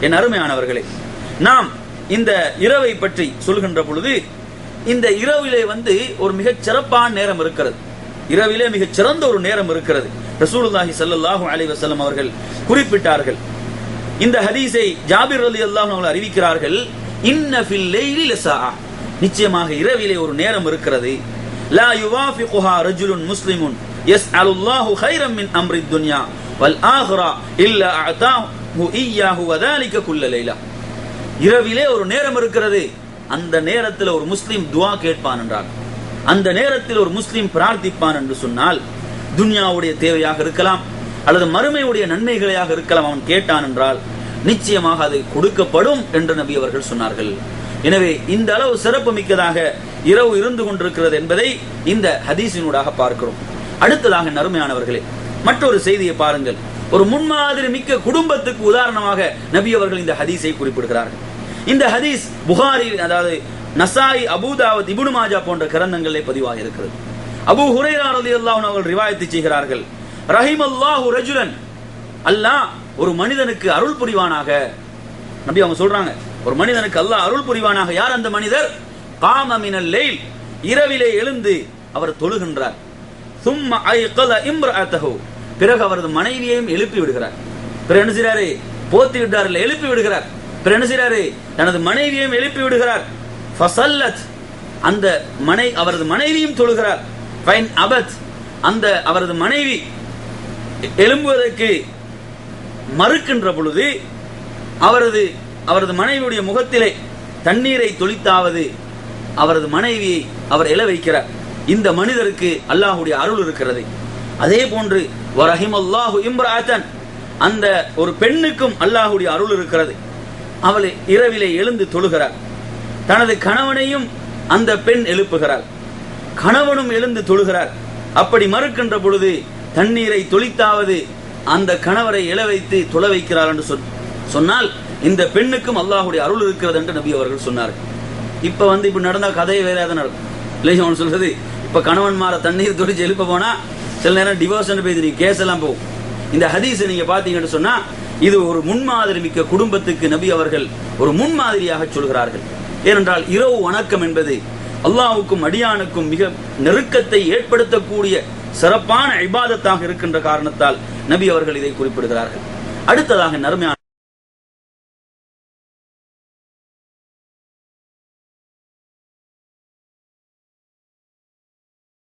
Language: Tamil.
என் அருமையானவர்களே நாம் இந்த இரவை பற்றி சொல்கின்ற பொழுது இந்த இரவிலே வந்து ஒரு மிகச் சிறப்பான நேரம் இருக்கிறது. இரவிலே மிகச் சிறந்த ஒரு நேரம் இருக்கிறது. ரசூலுல்லாஹி சல்லாஹு அலைஹி வஸல்லம் அவர்கள் குறிப்பிட்டார்கள். இந்த ஹதீஸை ஜாபிர் அலி அல்லாஹ் அவர்கள் அறிவிக்கிறார்கள் இன்ன ஃபில் லைலி நிச்சயமாக இரவிலே ஒரு நேரம் இருக்கிறது. லா யுவாஃபிகுஹா ரஜுலுன் முஸ்லிமுன் யஸ்அலுல்லாஹு ஹைரம் மின் அம்ரித் துன்யா வல் ஆஹ்ரா இல்ல அஅதாஹு. லைலா. இரவிலே ஒரு நேரம் இருக்கிறது. அந்த நேரத்தில் ஒரு முஸ்லீம் துவா கேட்பான் என்றார் அந்த நேரத்தில் ஒரு முஸ்லீம் பிரார்த்திப்பான் என்று சொன்னால் துன்யாவுடைய தேவையாக இருக்கலாம் அல்லது மறுமையுடைய நன்மைகளையாக இருக்கலாம் அவன் கேட்டான் என்றால் நிச்சயமாக அது கொடுக்கப்படும் என்று நபி அவர்கள் சொன்னார்கள். எனவே இந்த அளவு சிறப்பு மிக்கதாக இரவு இருந்து கொண்டிருக்கிறது என்பதை இந்த ஹதீஸினூடாக பார்க்கிறோம். அடுத்ததாக நறுமையானவர்களே மற்றொரு செய்தியை பாருங்கள். ஒரு முன்மாதிரி மிக்க குடும்பத்துக்கு உதாரணமாக நபி அவர்கள் இந்த ஹதீஸை குறிப்பிடுகிறார்கள். இந்த ஹதீஸ் புகாரி அதாவது நசாய் அபுதாவத் இபுனு மாஜா போன்ற கிரந்தங்களே பதிவாக இருக்கிறது. அபு ஹுரைரா ரலியல்லாஹு அல்லாஹ் அவர்கள் ரிவாயத்து செய்கிறார்கள். ரஹிமல்லாஹு ரஜுலன். அல்லாஹ் ஒரு மனிதனுக்கு அருள் புரிவானாக. நபி அவங்க சொல்றாங்க ஒரு மனிதனுக்கு அல்லாஹ் அருள் புரிவானாக. யார் அந்த மனிதர்? காம லெயில். இரவிலே எழுந்து அவர் தொழுகின்றார். சும்மா சும்ம ஐகல இம்ரஅத்தஹு. பிறகு அவரது மனைவியையும் எழுப்பி விடுகிறார். பிறகு என்ன செய்கிறாரு? போத்தி விட்டார் இல்லை எழுப்பி விடுகிறார். பிறகு என்ன செய்கிறாரு? தனது மனைவியையும் எழுப்பி விடுகிறார். ஃபசல்லத் அந்த மனை அவரது மனைவியும் தொழுகிறார். ஃபைன் அபத் அந்த அவரது மனைவி எழும்புவதற்கு மறுக்கின்ற பொழுது அவரது அவரது மனைவியுடைய முகத்திலே தண்ணீரை தொளித்தாவது அவரது மனைவியை அவர் எழ வைக்கிறார் இந்த மனிதருக்கு அல்லாஹுடைய அருள் இருக்கிறது. அதே போன்று வரஹிமல்லாஹு இம்ராத்தன் அந்த ஒரு பெண்ணுக்கும் அல்லாஹுடைய அருள் இருக்கிறது. அவளை இரவிலே எழுந்து தொழுகிறார். தனது கணவனையும் அந்த பெண் எழுப்புகிறார் கணவனும் எழுந்து தொழுகிறார். அப்படி மறுக்கின்ற பொழுது தண்ணீரை தொளித்தாவது அந்த கணவரை எழ வைத்து தொழ வைக்கிறார் என்று சொன்னால் இந்த பெண்ணுக்கும் அல்லாஹுடைய அருள் இருக்கிறது என்று நபி அவர்கள் சொன்னார் இப்ப வந்து இப்ப நடந்தா கதையை வேற ஏதாவது நடக்கும். இல்லையா அவன் சொல்றது? இப்ப கணவன் மாற தண்ணீர் தொழிச்சு எழுப்ப போனா சில நேரம் டிவோர்ஸ் பேசுறீங்க கேஸ் எல்லாம் போகும். இந்த ஹதீஸை நீங்க பாத்தீங்கன்னு சொன்னா இது ஒரு முன்மாதிரி மிக்க குடும்பத்துக்கு நபி அவர்கள் ஒரு முன்மாதிரியாக சொல்கிறார்கள். ஏனென்றால் இரவு வணக்கம் என்பது அல்லாவுக்கும் அடியானுக்கும் மிக நெருக்கத்தை ஏற்படுத்தக்கூடிய சிறப்பான இபாதத்தாக இருக்கின்ற காரணத்தால் நபி அவர்கள் இதை குறிப்பிடுகிறார்கள். அடுத்ததாக நறுமையான